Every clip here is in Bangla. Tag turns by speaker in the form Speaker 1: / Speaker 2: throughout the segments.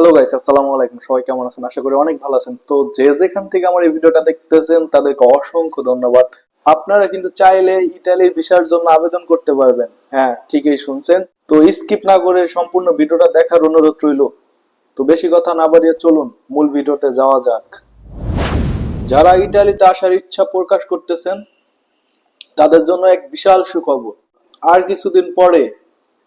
Speaker 1: হ্যালো গাইস আসসালামু আলাইকুম। সবাই কেমন আছেন? আশা করি অনেক ভালো আছেন। তো যে যেখান থেকে আমার এই ভিডিওটা দেখতেছেন, তাদেরকে অসংখ্য ধন্যবাদ। আপনারা কিন্তু চাইলে ইতালির ভিসার জন্য আবেদন করতে পারবেন। হ্যাঁ ঠিকই শুনছেন। তো স্কিপ না করে সম্পূর্ণ ভিডিওটা দেখার অনুরোধ রইল। তো বেশি কথা না বাড়িয়ে চলুন, মূল ভিডিওতে যাওয়া যাক। যারা ইতালিতে আসার ইচ্ছা প্রকাশ করতেছেন, তাদের জন্য এক বিশাল সুখবর। আর কিছুদিন পরে,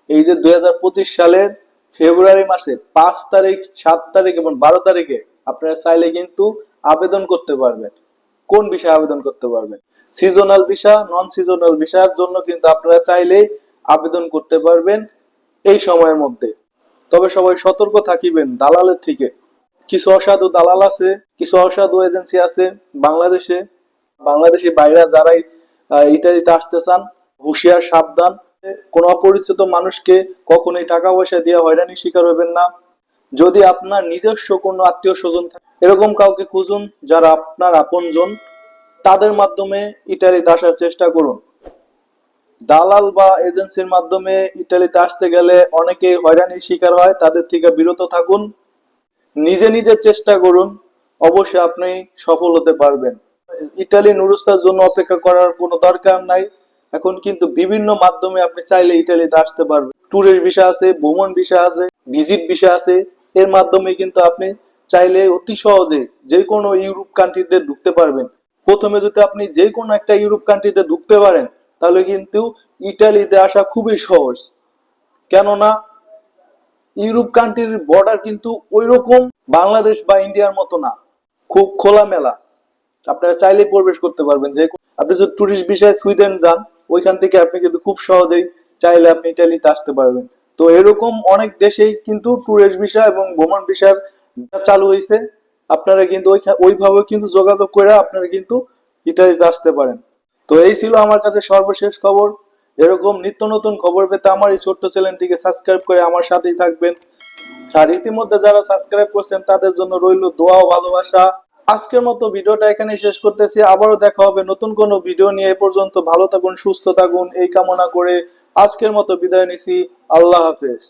Speaker 1: এই যে দুই হাজার পঁচিশ সালের ফেব্রুয়ারি মাসে পাঁচ তারিখ, সাত তারিখ এবং বারো তারিখে আপনারা চাইলে কিন্তু আবেদন করতে পারবেন। কোন বিষয়ে আবেদন করতে পারবেন? সিজনাল ভিসা নন সিজনাল ভিসার জন্য কিন্তু আপনারা চাইলে আবেদন করতে পারবেন এই সময়ের মধ্যে। তবে সবাই সতর্ক থাকিবেন দালালের থেকে। কিছু অসাধু দালাল আছে, কিছু অসাধু এজেন্সি আছে বাংলাদেশে। বাংলাদেশি বাইরা যারাই ইটালিতে আসতে চান, হুঁশিয়ার, সাবধান। কোন অপরিচিত মানুষকে কখনোই টাকা পয়সা দিয়ে হয়রানি শিকার হবেন না। যদি আপনার নিজস্ব কোনো আত্মীয় স্বজন থাকে, এরকম কাউকে খুঁজুন যারা আপনার আপনজন, তাদের মাধ্যমে ইটালিতে আসার চেষ্টা করুন। দালাল বা এজেন্সির মাধ্যমে ইটালিতে আসতে গেলে অনেকেই হয়রানির শিকার হয়, তাদের থেকে বিরত থাকুন। নিজে নিজে চেষ্টা করুন, অবশ্যই আপনি সফল হতে পারবেন। ইটালি নুরুস্তার জন্য অপেক্ষা করার কোনো দরকার নাই। এখন কিন্তু বিভিন্ন মাধ্যমে আপনি চাইলে ইটালিতে আসতে পারবেন। ট্যুরের ভিসা আছে, ভ্রমণ ভিসা আছে ভিজিট ভিসা আছে। এর মাধ্যমে কিন্তু আপনি চাইলে অতি সহজে যে কোনো ইউরোপ কান্ট্রিতে ঢুকতে পারবেন। প্রথমে যদি আপনি যে কোনো একটা ইউরোপ কান্ট্রিতে ঢুকতে পারেন, তাহলে কিন্তু ইটালিতে আসা খুবই সহজ। কেননা ইউরোপ কান্ট্রির বর্ডার কিন্তু ওই রকম বাংলাদেশ বা ইন্ডিয়ার মতো না। খুব খোলামেলা। আপনারা চাইলেই প্রবেশ করতে পারবেন। যে আপনি যদি টুরিস্ট বিষয়ে সুইডেন যান ওইখান থেকে আপনি কিন্তু খুব সহজেই চাইলে আপনি ইটালিতে আসতে পারবেন। তো এরকম অনেক দেশেই কিন্তু টুরিস্ট ভিসা এবং ভ্রমণ ভিসার চালু হয়েছে আপনারা কিন্তু ওইভাবে কিন্তু যোগাযোগ করে আপনারা কিন্তু ইটালিতে আসতে পারেন। তো এই ছিল আমার কাছে সর্বশেষ খবর। এরকম নিত্য নতুন খবর পেতে আমার এই ছোট্ট চ্যানেলটিকে সাবস্ক্রাইব করে আমার সাথেই থাকবেন। আর ইতিমধ্যে যারা সাবস্ক্রাইব করছেন, তাদের জন্য রইল দোয়া ও ভালোবাসা। আজকের মতো ভিডিওটা এখানে শেষ করতেছি। আবারও দেখা হবে নতুন কোনো ভিডিও নিয়ে। এ পর্যন্ত ভালো থাকুন, সুস্থ থাকুন, এই কামনা করে আজকের মতো বিদায় নিছি। আল্লাহ হাফেজ।